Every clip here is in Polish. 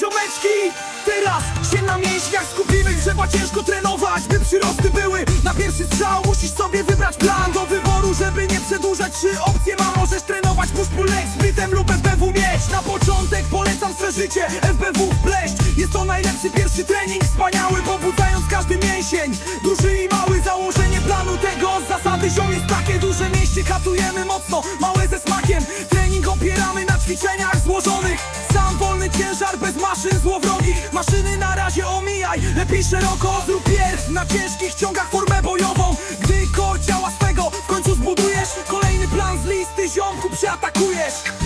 ziomeczki. Teraz się na mięśniach skupimy Trzeba ciężko trenować, by przyrosty były. Na pierwszy strzał musisz sobie wybrać plan Do wyboru, żeby nie przedłużać. Trzy opcje ma, możesz trenować push pull leg Splitem lub FBW mieć. Na początek polecam swe życie FBW wpleść Jest to najlepszy pierwszy trening Wspaniały, pobudzając każdy mięsień. Duży i mały, założenie planu tego Zasady. Ziom jest takie, duże mięśnie katujemy mocno Małe ze smakiem, trening opieramy na ćwiczeniach szeroko. Zrób pierw na ciężkich ciągach formę bojową. Gdy działa swego, w końcu zbudujesz Kolejny plan z listy ziomku przeatakujesz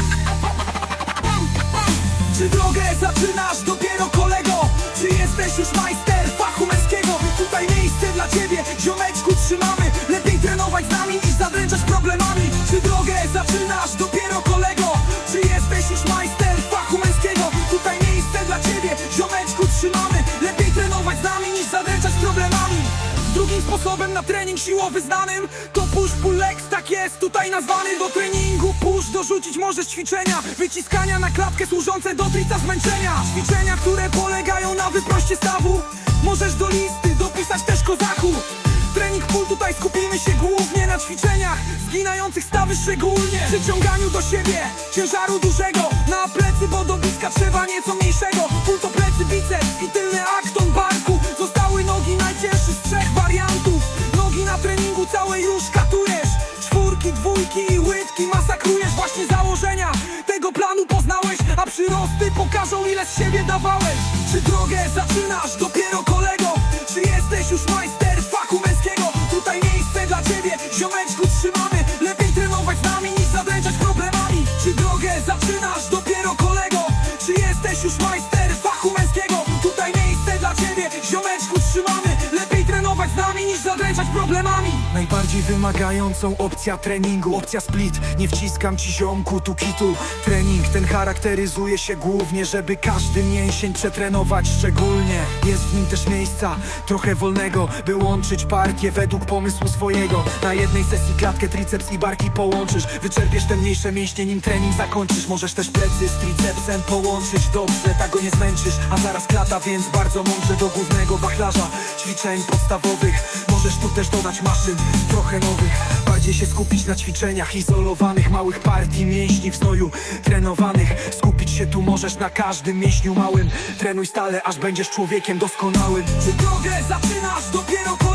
Drugim sposobem na trening siłowy znanym. To push pull legs, tak jest tutaj nazwany. Do treningu push dorzucić możesz ćwiczenia. Wyciskania na klatkę służące do trica zmęczenia. Ćwiczenia, które polegają na wyproście stawu. Możesz do listy dopisać też kozaku. Trening pull tutaj skupimy się głównie na ćwiczeniach Zginających stawy szczególnie. Przyciąganiu do siebie ciężaru dużego. Na plecy, bo do bliska trzeba nieco mniejszego. Pull to Dwójki i łydki masakrujesz Właśnie założenia tego planu poznałeś A przyrosty pokażą ile z siebie dawałeś Czy drogę zaczynasz dopiero kolego? Czy jesteś już majster fachu męskiego? Tutaj miejsce dla ciebie, ziomeczku problemami. Najbardziej wymagającą opcja treningu. Opcja split, nie wciskam ci ziomku tu kitu. Trening ten charakteryzuje się głównie Żeby każdy mięsień przetrenować szczególnie. Jest w nim też miejsca, trochę wolnego By łączyć partię według pomysłu swojego. Na jednej sesji klatkę, triceps i barki połączysz. Wyczerpiesz te mniejsze mięśnie, nim trening zakończysz. Możesz też plecy z tricepsem połączyć. Dobrze, tak go nie zmęczysz. A zaraz klata, więc bardzo mądrze do głównego wachlarza. Ćwiczeń podstawowych Możesz tu też dodać maszyn, trochę nowych Bardziej się skupić na ćwiczeniach izolowanych Małych partii mięśni w znoju trenowanych. Skupić się tu możesz na każdym mięśniu małym. Trenuj stale, aż będziesz człowiekiem doskonałym. Czy drogę zaczynasz dopiero kolego?